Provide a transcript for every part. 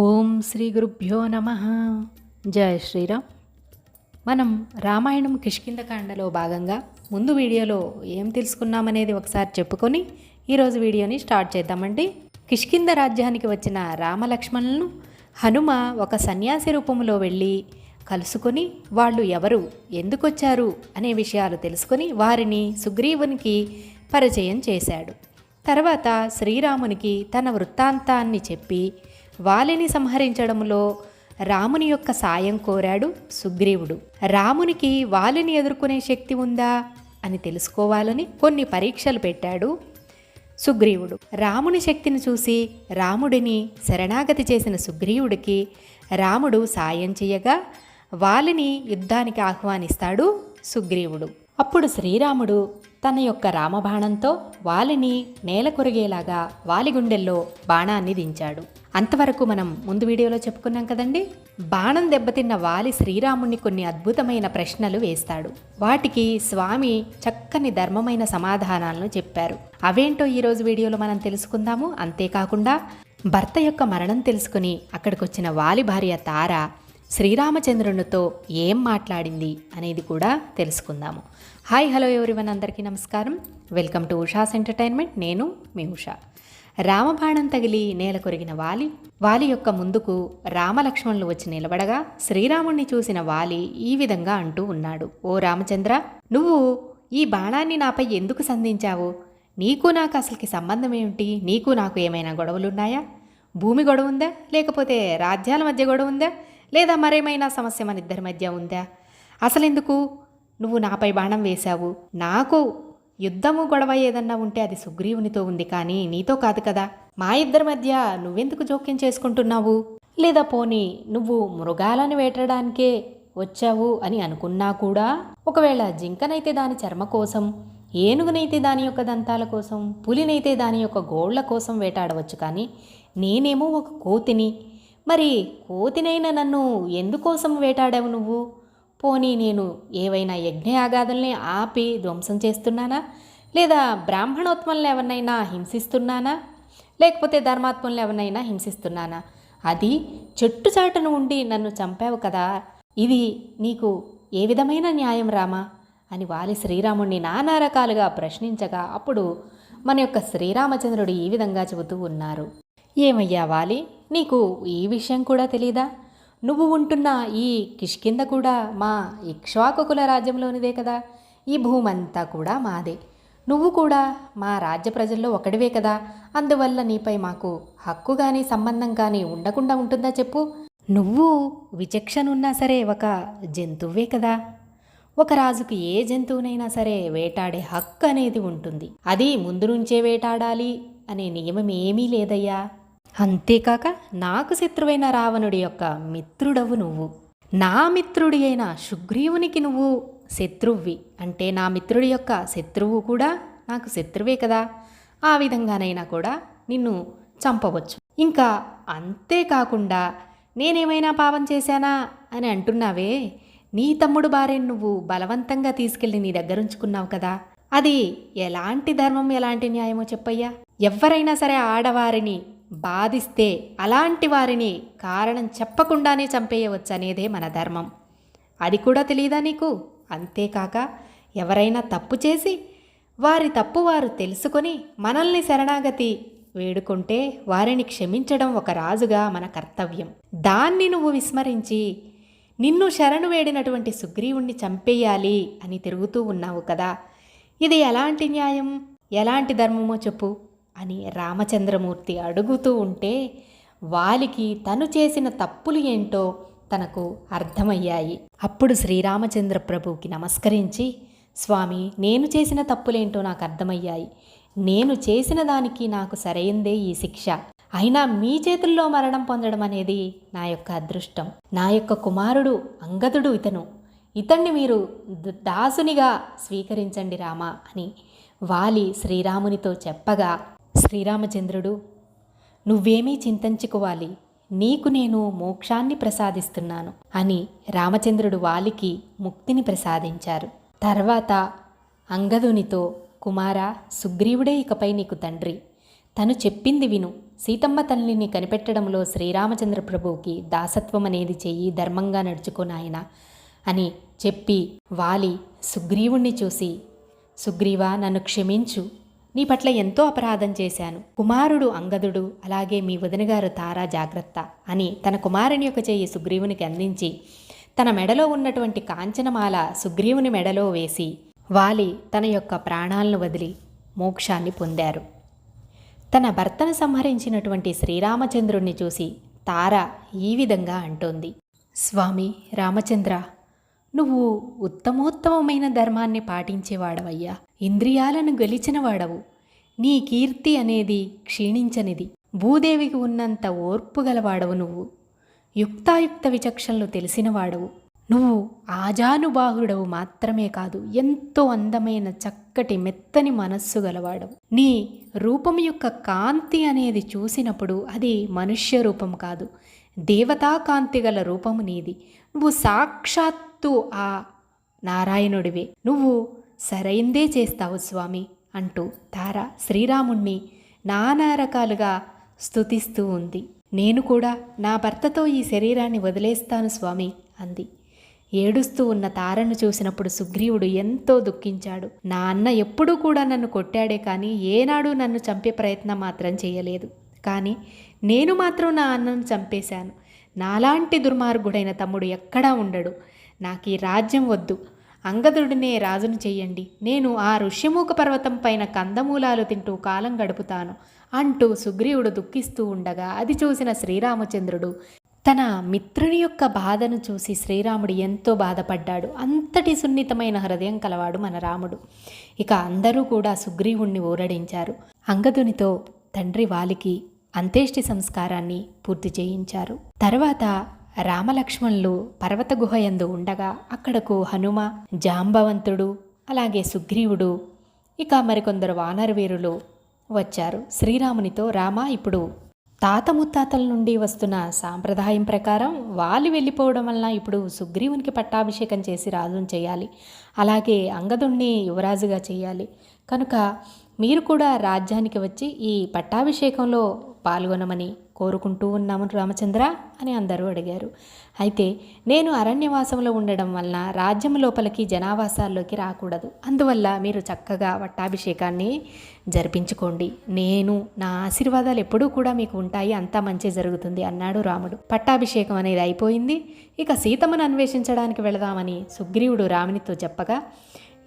ఓం శ్రీ గురుభ్యో నమ. జయ శ్రీరామ్. మనం రామాయణం కిష్కిందకాండలో భాగంగా ముందు వీడియోలో ఏం తెలుసుకున్నామనేది ఒకసారి చెప్పుకొని ఈరోజు వీడియోని స్టార్ట్ చేద్దామండి. కిష్కింద రాజ్యానికి వచ్చిన రామలక్ష్మణులను హనుమ ఒక సన్యాసి రూపంలో వెళ్ళి కలుసుకొని వాళ్ళు ఎవరు ఎందుకొచ్చారు అనే విషయాలు తెలుసుకొని వారిని సుగ్రీవునికి పరిచయం చేశాడు. తర్వాత శ్రీరామునికి తన వృత్తాంతాన్ని చెప్పి వాలిని సంహరించడంలో రాముని యొక్క సాయం కోరాడు సుగ్రీవుడు. రామునికి వాలిని ఎదుర్కొనే శక్తి ఉందా అని తెలుసుకోవాలని కొన్ని పరీక్షలు పెట్టాడు సుగ్రీవుడు. రాముని శక్తిని చూసి రాముడిని శరణాగతి చేసిన సుగ్రీవుడికి రాముడు సాయం చేయగా వాలిని యుద్ధానికి ఆహ్వానిస్తాడు సుగ్రీవుడు. అప్పుడు శ్రీరాముడు తన యొక్క రామబాణంతో వాలిని నేల కొరిగేలాగా వాలి గుండెల్లో బాణాన్ని దించాడు. అంతవరకు మనం ముందు వీడియోలో చెప్పుకున్నాం కదండి? బాణం దెబ్బతిన్న వాలి శ్రీరాముణ్ణి కొన్ని అద్భుతమైన ప్రశ్నలు వేస్తాడు. వాటికి స్వామి చక్కని ధర్మమైన సమాధానాలను చెప్పారు. అవేంటో ఈరోజు వీడియోలో మనం తెలుసుకుందాము. అంతేకాకుండా భర్త యొక్క మరణం తెలుసుకుని అక్కడికొచ్చిన వాలి భార్య తార శ్రీరామచంద్రునితో ఏం మాట్లాడింది అనేది కూడా తెలుసుకుందాము. హాయ్ హలో ఎవరివన్ అందరికీ నమస్కారం. వెల్కమ్ టు ఉషాస్ ఎంటర్టైన్మెంట్ నేను మీ ఉషా. రామబాణం తగిలి నేల కొరిగిన వాలి వాలి యొక్క ముందుకు రామలక్ష్మణులు వచ్చి నిలబడగా శ్రీరాముణ్ణి చూసిన వాలి ఈ విధంగా అంటూ ఉన్నాడు. ఓ రామచంద్ర నువ్వు ఈ బాణాన్ని నాపై ఎందుకు సంధించావు? నీకు నాకు అసలుకి సంబంధం ఏమిటి? నీకు నాకు ఏమైనా గొడవలున్నాయా? భూమి గొడవ ఉందా? లేకపోతే రాజ్యాల మధ్య గొడవ ఉందా? లేదా మరేమైనా సమస్య మన ఇద్దరి మధ్య ఉందా? అసలెందుకు? నువ్వు నాపై బాణం వేశావు. నాకు యుద్ధము గొడవ ఏదన్నా ఉంటే అది సుగ్రీవునితో ఉంది కానీ నీతో కాదు కదా. మా ఇద్దరి మధ్య నువ్వెందుకు జోక్యం చేసుకుంటున్నావు? లేదా పోనీ నువ్వు మృగాలను వేటడానికే వచ్చావు అని అనుకున్నా కూడా ఒకవేళ జింకనైతే దాని చర్మ కోసం ఏనుగునైతే దాని యొక్క దంతాల కోసం పులినైతే దాని యొక్క గోళ్ళ కోసం వేటాడవచ్చు కానీ నేనేమో ఒక కోతిని మరి కోతినైనా నన్ను ఎందుకోసం వేటాడావు నువ్వు? పోనీ నేను ఏవైనా యజ్ఞయాగాదుల్ని ఆపి ధ్వంసం చేస్తున్నానా? లేదా బ్రాహ్మణోత్మల్ని ఎవరినైనా హింసిస్తున్నానా? లేకపోతే ధర్మాత్మల్ని ఎవరినైనా హింసిస్తున్నానా? అది చెట్టు చాటును ఉండి నన్ను చంపావు కదా. ఇది నీకు ఏ విధమైన న్యాయం రామా? అని వాలి శ్రీరాముణ్ణి నానా రకాలుగా ప్రశ్నించగా అప్పుడు మన యొక్క శ్రీరామచంద్రుడు ఈ విధంగా చెబుతూ ఉన్నారు. ఏమయ్యా వాలి? నీకు ఈ విషయం కూడా తెలీదా? నువ్వు ఉంటున్న ఈ కిష్కింద కూడా మా ఇక్ష్వాకుల రాజ్యంలోనిదే కదా. ఈ భూమంతా కూడా మాదే. నువ్వు కూడా మా రాజ్య ప్రజల్లో ఒకడివే కదా. అందువల్ల నీపై మాకు హక్కు కానీ సంబంధం కానీ ఉండకుండా ఉంటుందా చెప్పు? నువ్వు విచక్షణున్నా సరే ఒక జంతువే కదా. ఒక రాజుకు ఏ జంతువునైనా సరే వేటాడే హక్కు అనేది ఉంటుంది. అది ముందు నుంచే వేటాడాలి అనే నియమం ఏమీ లేదయ్యా. అంతేకాక నాకు శత్రువైన రావణుడి యొక్క మిత్రుడవు నువ్వు. నా మిత్రుడి అయిన సుగ్రీవునికి నువ్వు శత్రువ్వి. అంటే నా మిత్రుడి యొక్క శత్రువు కూడా నాకు శత్రువే కదా. ఆ విధంగానైనా కూడా నిన్ను చంపవచ్చు. ఇంకా అంతేకాకుండా నేనేమైనా పాపం చేశానా అని అంటున్నావే? నీ తమ్ముడు భార్యను నువ్వు బలవంతంగా తీసుకెళ్ళి నీ దగ్గర ఉంచుకున్నావు కదా. అది ఎలాంటి ధర్మం ఎలాంటి న్యాయమో చెప్పయ్యా. ఎవరైనా సరే ఆడవారిని బాధిస్తే అలాంటి వారిని కారణం చెప్పకుండానే చంపేయవచ్చు అనేదే మన ధర్మం. అది కూడా తెలియదా నీకు? అంతేకాక ఎవరైనా తప్పు చేసి వారి తప్పు వారు తెలుసుకొని మనల్ని శరణాగతి వేడుకుంటే వారిని క్షమించడం ఒక రాజుగా మన కర్తవ్యం. దాన్ని నువ్వు విస్మరించి నిన్ను శరణు వేడినటువంటి సుగ్రీవుణ్ణి చంపేయాలి అని తిరుగుతూ ఉన్నావు కదా. ఇది ఎలాంటి న్యాయం? ఎలాంటి ధర్మమో చెప్పు. అని రామచంద్రమూర్తి అడుగుతూ ఉంటే వాలికి తను చేసిన తప్పులు ఏంటో తనకు అర్థమయ్యాయి. అప్పుడు శ్రీరామచంద్ర ప్రభువుకి నమస్కరించి స్వామి నేను చేసిన తప్పులేంటో నాకు అర్థమయ్యాయి. నేను చేసిన దానికి నాకు సరైందే ఈ శిక్ష. అయినా మీ చేతుల్లో మరణం పొందడం అనేది నా యొక్క అదృష్టం. నా యొక్క కుమారుడు అంగదుడు ఇతను. ఇతన్ని మీరు దాసునిగా స్వీకరించండి రామా అని వాలి శ్రీరామునితో చెప్పగా శ్రీరామచంద్రుడు నువ్వేమీ చింతించుకోవాలి. నీకు నేను మోక్షాన్ని ప్రసాదిస్తున్నాను అని రామచంద్రుడు వాలికి ముక్తిని ప్రసాదించారు. తర్వాత అంగదునితో కుమారా సుగ్రీవుడే ఇకపై నీకు తండ్రి. తను చెప్పింది విను. సీతమ్మ తల్లిని కనిపెట్టడంలో శ్రీరామచంద్ర ప్రభువుకి దాసత్వం అనేది చెయ్యి ధర్మంగా నడుచుకోనాయన అని చెప్పి వాలి సుగ్రీవుణ్ణి చూసి సుగ్రీవా నన్ను క్షమించు. నీ పట్ల ఎంతో అపరాధం చేశాను. కుమారుడు అంగదుడు అలాగే మీ వదినగారు తారా జాగ్రత్త అని తన కుమారుని యొక్క చేయి సుగ్రీవునికి అందించి తన మెడలో ఉన్నటువంటి కాంచనమాల సుగ్రీవుని మెడలో వేసి వాలి తన యొక్క ప్రాణాలను వదిలి మోక్షాన్ని పొందారు. తన భర్తను సంహరించినటువంటి శ్రీరామచంద్రుణ్ణి చూసి తార ఈ విధంగా అంటోంది. స్వామి రామచంద్ర నువ్వు ఉత్తమోత్తమమైన ధర్మాన్ని పాటించేవాడవయ్యా. ఇంద్రియాలను గెలిచినవాడవు. నీ కీర్తి అనేది క్షీణించనిది. భూదేవికి ఉన్నంత ఓర్పు గలవాడవు నువ్వు. యుక్తాయుక్త విచక్షణలు తెలిసినవాడవు. నువ్వు ఆజానుబాహుడవు మాత్రమే కాదు ఎంతో అందమైన చక్కటి మెత్తని మనస్సు గలవాడవు. నీ రూపం యొక్క కాంతి అనేది చూసినప్పుడు అది మనుష్య రూపం కాదు. దేవతాకాంతిగల గల రూపము నీది. నువ్వు సాక్షాత్తు ఆ నారాయణుడివే. నువ్వు సరైందే చేస్తావు స్వామి అంటూ తార శ్రీరాముణ్ణి నానా రకాలుగా స్తుతిస్తూ ఉంది. నేను కూడా నా భర్తతో ఈ శరీరాన్ని వదిలేస్తాను స్వామి అంది. ఏడుస్తూ ఉన్న తారను చూసినప్పుడు సుగ్రీవుడు ఎంతో దుఃఖించాడు. నా అన్న ఎప్పుడూ కూడా నన్ను కొట్టాడే కానీ ఏనాడు నన్ను చంపే ప్రయత్నం మాత్రం చేయలేదు. కానీ నేను మాత్రం నా అన్నను చంపేశాను. నాలాంటి దుర్మార్గుడైన తమ్ముడు ఎక్కడా ఉండడు. నాకు ఈ రాజ్యం వద్దు. అంగదుడినే రాజును చెయ్యండి. నేను ఆ ఋష్యమూక పర్వతం పైన కందమూలాలు తింటూ కాలం గడుపుతాను అంటూ సుగ్రీవుడు దుఃఖిస్తూ ఉండగా అది చూసిన శ్రీరామచంద్రుడు తన మిత్రుని యొక్క బాధను చూసి శ్రీరాముడు ఎంతో బాధపడ్డాడు. అంతటి సున్నితమైన హృదయం కలవాడు మన రాముడు. ఇక అందరూ కూడా సుగ్రీవుణ్ణి ఊరడించారు. అంగదునితో తండ్రి వాలికి అంత్యేష్టి సంస్కారాన్ని పూర్తి చేయించారు. తర్వాత రామలక్ష్మణులు పర్వత గుహయందు ఉండగా అక్కడకు హనుమ జాంబవంతుడు అలాగే సుగ్రీవుడు ఇక మరికొందరు వానరవీరులు వచ్చారు. శ్రీరామునితో రామ ఇప్పుడు తాత ముత్తాతల నుండి వస్తున్న సాంప్రదాయం ప్రకారం వాలి వెళ్ళిపోవడం వలన ఇప్పుడు సుగ్రీవునికి పట్టాభిషేకం చేసి రాజును చేయాలి. అలాగే అంగదుణ్ణి యువరాజుగా చేయాలి. కనుక మీరు కూడా రాజ్యానికి వచ్చి ఈ పట్టాభిషేకంలో పాల్గొనమని కోరుకుంటూ ఉన్నాము రామచంద్ర అని అందరూ అడిగారు. అయితే నేను అరణ్యవాసంలో ఉండడం వలన రాజ్యం లోపలికి జనావాసాల్లోకి రాకూడదు. అందువల్ల మీరు చక్కగా పట్టాభిషేకాన్ని జరిపించుకోండి. నేను నా ఆశీర్వాదాలు ఎప్పుడూ కూడా మీకు ఉంటాయి. అంతా మంచి జరుగుతుంది అన్నాడు రాముడు. పట్టాభిషేకం అనేది అయిపోయింది. ఇక సీతమ్మను అన్వేషించడానికి వెళదామని సుగ్రీవుడు రామునితో చెప్పగా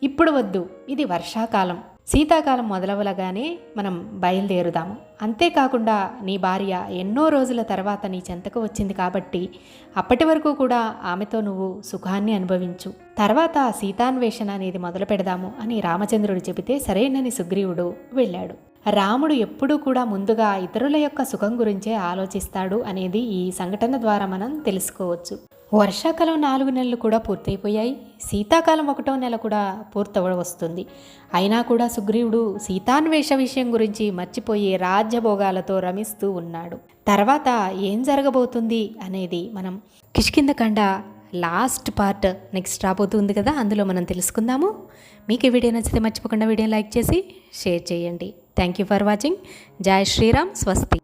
ఇప్పుడు వద్దు. ఇది వర్షాకాలం. శీతాకాలం మొదలవలగానే మనం బయలుదేరుదాము. అంతేకాకుండా నీ భార్య ఎన్నో రోజుల తర్వాత నీ చెంతకు వచ్చింది కాబట్టి అప్పటి వరకు కూడా ఆమెతో నువ్వు సుఖాన్ని అనుభవించు. తర్వాత సీతాన్వేషణ అనేది మొదలు పెడదాము అని రామచంద్రుడు చెబితే సరేనని సుగ్రీవుడు వెళ్ళాడు. రాముడు ఎప్పుడూ కూడా ముందుగా ఇతరుల యొక్క సుఖం గురించే ఆలోచిస్తాడు అనేది ఈ సంఘటన ద్వారా మనం తెలుసుకోవచ్చు. వర్షాకాలం నాలుగు నెలలు కూడా పూర్తయిపోయాయి. శీతాకాలం ఒకటో నెల కూడా పూర్తవ వస్తుంది అయినా కూడా సుగ్రీవుడు సీతాన్వేష విషయం గురించి మర్చిపోయి రాజ్యభోగాలతో రమిస్తూ ఉన్నాడు. తర్వాత ఏం జరగబోతుంది అనేది మనం కిష్కిందకండ లాస్ట్ పార్ట్ నెక్స్ట్ రాబోతుంది కదా అందులో మనం తెలుసుకుందాము. మీకు ఈ వీడియో నచ్చితే మర్చిపోకుండా వీడియో లైక్ చేసి షేర్ చేయండి. థ్యాంక్ యూ ఫర్ వాచింగ్ జై శ్రీరామ్. స్వస్తి.